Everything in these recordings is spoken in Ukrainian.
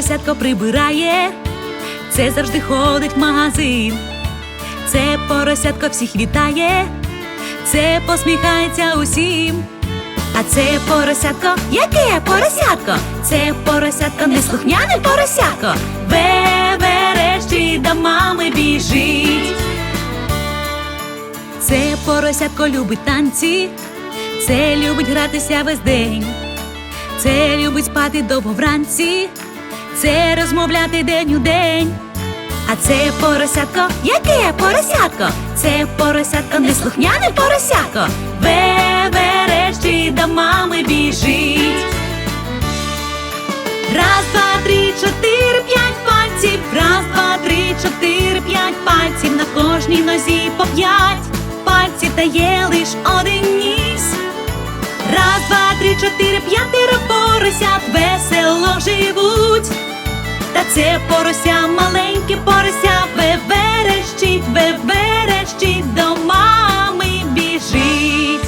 поросятко прибирає, це завжди ходить в магазин. Це поросятко всіх вітає, це посміхається усім. А це поросятко, яке поросятко? Це поросятко, неслухняне поросятко. Веверещить до мами біжить. Це поросятко любить танці, це любить гратися весь день. Це любить спати довго вранці, це розмовляти день у день. А це поросятко, яке поросятко? Це поросятко, неслухняне поросятко. Веверещить до мами біжить. Раз, два, три, чотири, п'ять пальців. Раз, два, три, чотири, п'ять пальців. На кожній нозі по п'ять пальців та є лиш один ніс. Раз, два, чотири, п'ятеро поросят весело живуть. Та це порося, маленьке порося, веверещить, веверещить, до мами біжить.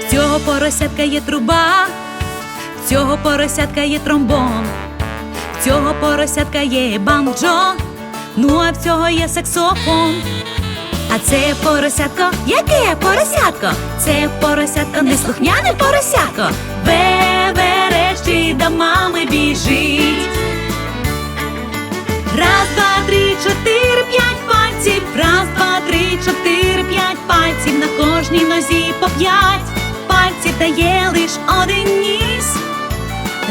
В цього поросятка є труба, в цього поросятка є тромбон, в цього поросятка є банджо, ну а в цього є саксофон. А це поросятко, яке поросятко? Це поросятко, неслухняне поросятко. Веверещить до мами біжить. Раз, два, три, чотири, п'ять пальців. Раз, два, три, чотири, п'ять пальців. На кожній нозі по п'ять пальців дає лиш один ніс.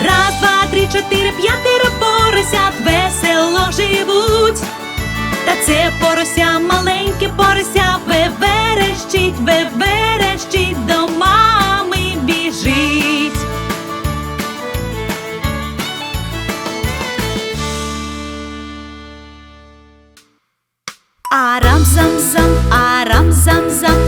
Раз, два, три, чотири, п'ятеро поросят весело живуть. Та це порося, маленьке порося, веверещить, веверещить, до мами біжить. Арам зам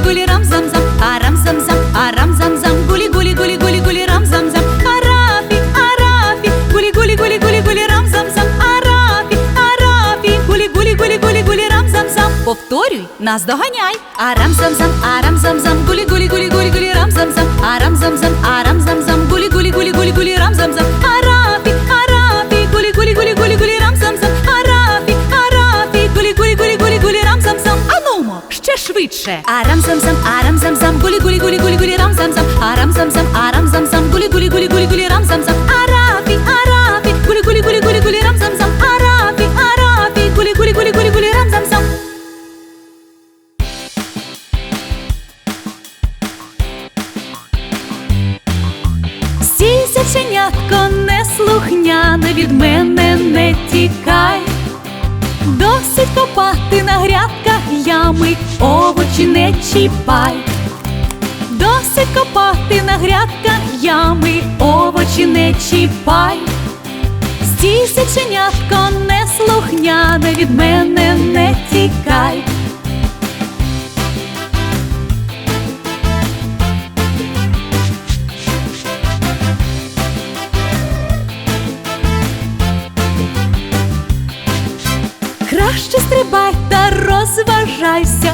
гулі рам зам зам, арам зам зам, арам зам зам, гулі гулі гулі гулі гулі рам зам зам, арафі, арафі, гулі гулі гулі гулі гулі рам зам зам, арафі, арафі, гулі гулі гулі гулі гулі рам зам зам. Повторюй, нас доганяй. Арам зам зам, арам зам зам, гулі гулі гулі гулі гулі рам зам зам, арам швидше. Арам зам зам, арам зам зам, гулі гулі гулі гулі гулі рам зам зам, арам зам зам, арам зам зам, гулі гулі гулі гулі гулі рам зам зам, ями, овочі не чіпай. Досить копати на грядках ями, овочі не чіпай. Стій, зайченятко, неслухняне від мене не тікай. Краще стрибай та розважайся,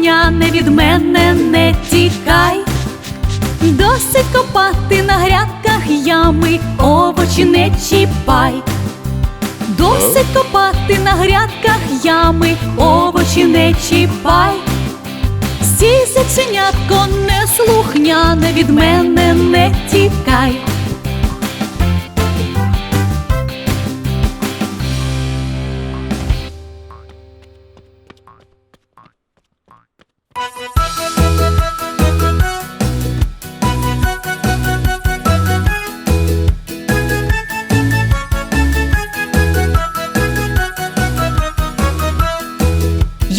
Неслухняне, від мене не тікай. Досить копати на грядках ями, овочі не чіпай. Досить копати на грядках ями, овочі не чіпай. Стій, зайченятко, неслухняне, від мене не тікай.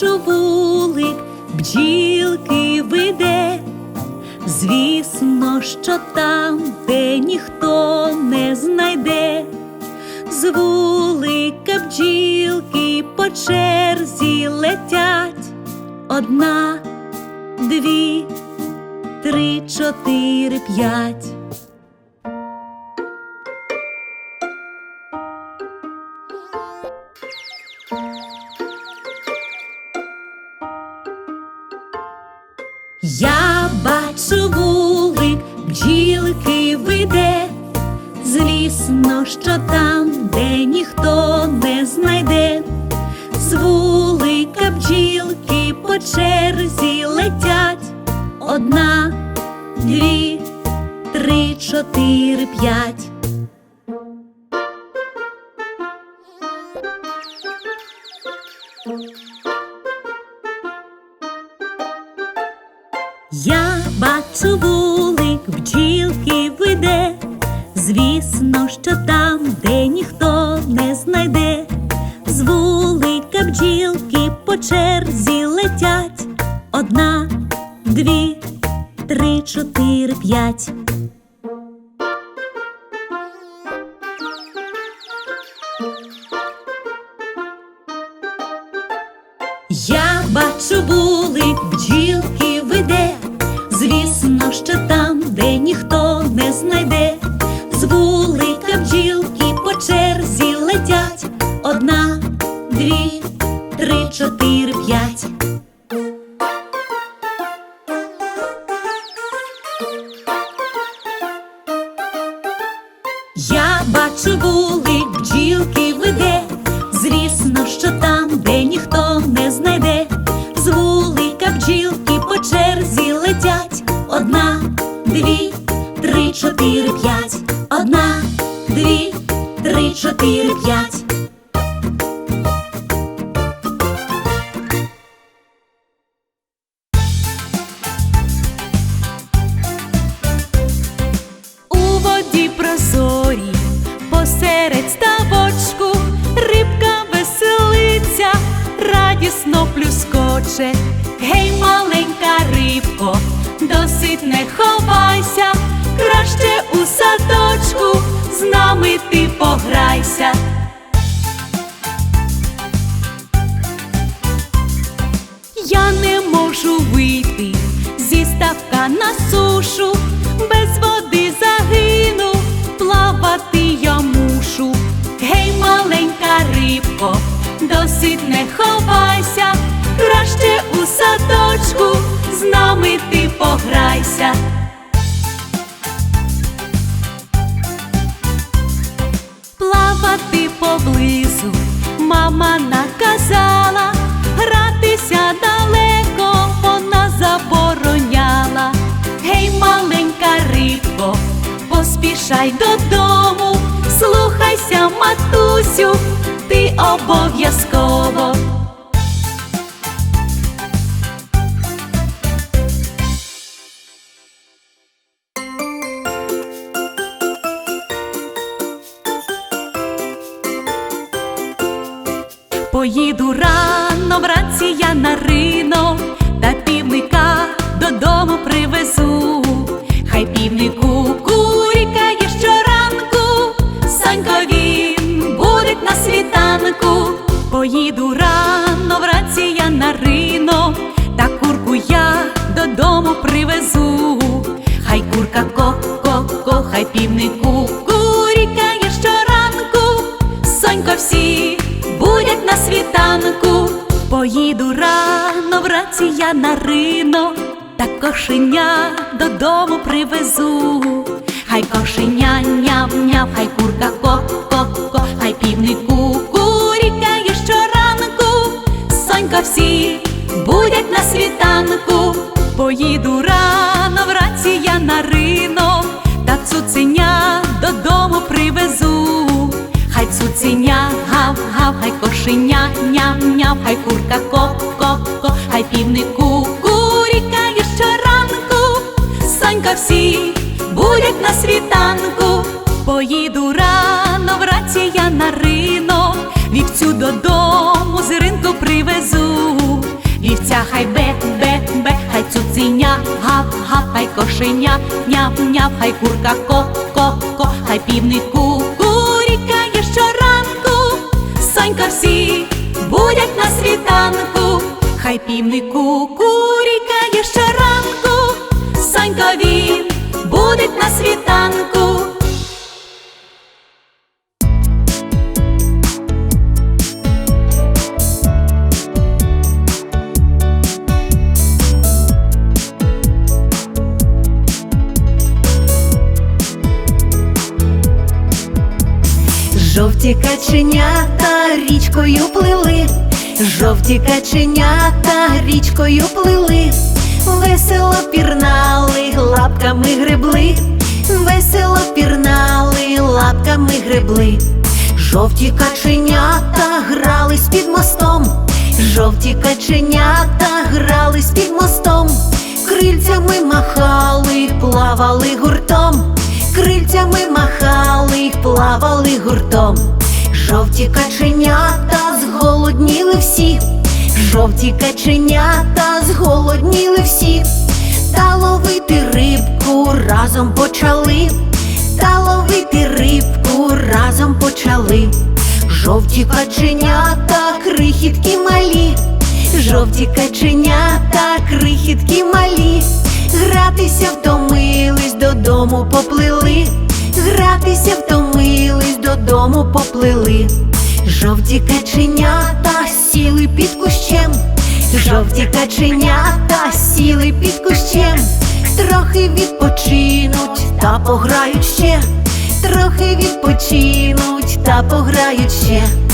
Бачу вулик, бджілки веде, звісно, що там, де ніхто не знайде, з вулика бджілки по черзі летять. Одна, дві, три, чотири, п'ять. Я бачу вулик, бджілки веде, злісно, що там, де ніхто не знайде, з вулика бджілки по черзі летять. Одна, дві, три, чотири, п'ять. Я бачу вулик, бджілки веде, звісно, що там, де ніхто не знайде, з вулика бджілки по черзі летять. Одна, дві, три, чотири, п'ять. З вулика бджілки по черзі летять. Одна, дві, три, чотири, п'ять. Плюскоче. Гей, маленька рибко, досить не ховайся, краще у садочку, з нами ти пограйся. Я не можу вийти зі ставка на сушу, без води загину, плавати я мушу. Гей, маленька рибко, досить не ховайся, краще у садочку, з нами ти пограйся. Плавати поблизу мама наказала, гратися далеко вона забороняла. Гей, маленька рибко, поспішай додому, слухайся, матусю, ти обов'язково. Поїду рано вранці я на ринок, та півника додому привезу. Хай півнику курікає щоранку, Санько він буде на світанку. Поїду рано вранці я на ринок, та курку я додому привезу. Хай курка ко-ко-ко, хай півнику курікає щоранку, Сонько всі будять на світанку. Поїду рано вранці я на ринок, та кошеня додому привезу. Хай кошеня няв-няв, хай курка ко-ко-ко, хай півнику курікає щоранку. Сонька всі будять на світанку. Поїду рано вранці я на ринок, та цуценя додому привезу. Хай цуценя гав-гав, хай кошеня ням-ням, хай курка ко-ко-ко, хай півнику курікає щоранку. Сонька всі будять на світанку. Поїду рано вранці я на ринок, вівцю додому з ринку привезу. Вівця хай бе-бе-бе, хай цуценя гав-гав, хай кошеня ням-ням, хай курка ко-ко-ко, хай півнику курікає щоранку. Сонька всі будять на світанку, хай півнику курікає щоранку. Сонька він будить на світанку. Жовті каченята річкою плили, жовті каченята річкою плили, весело пірнали, лапками гребли, весело пірнали, лапками гребли, жовті каченята грались під мостом, жовті каченята грались під мостом, крильцями махали, плавали гуртом крильцями махали, плавали гуртом. Жовті каченята зголодніли всі, жовті каченята зголодніли всі, та ловити рибку разом почали, та ловити рибку разом почали. Жовті каченята, крихітки малі, жовті каченята, крихітки малі. Гратися втомились, додому поплили, гратися втомились, додому поплили. Жовті каченята сіли під кущем, жовті каченята сіли під кущем, трохи відпочинуть та пограють ще, трохи відпочинуть та пограють ще.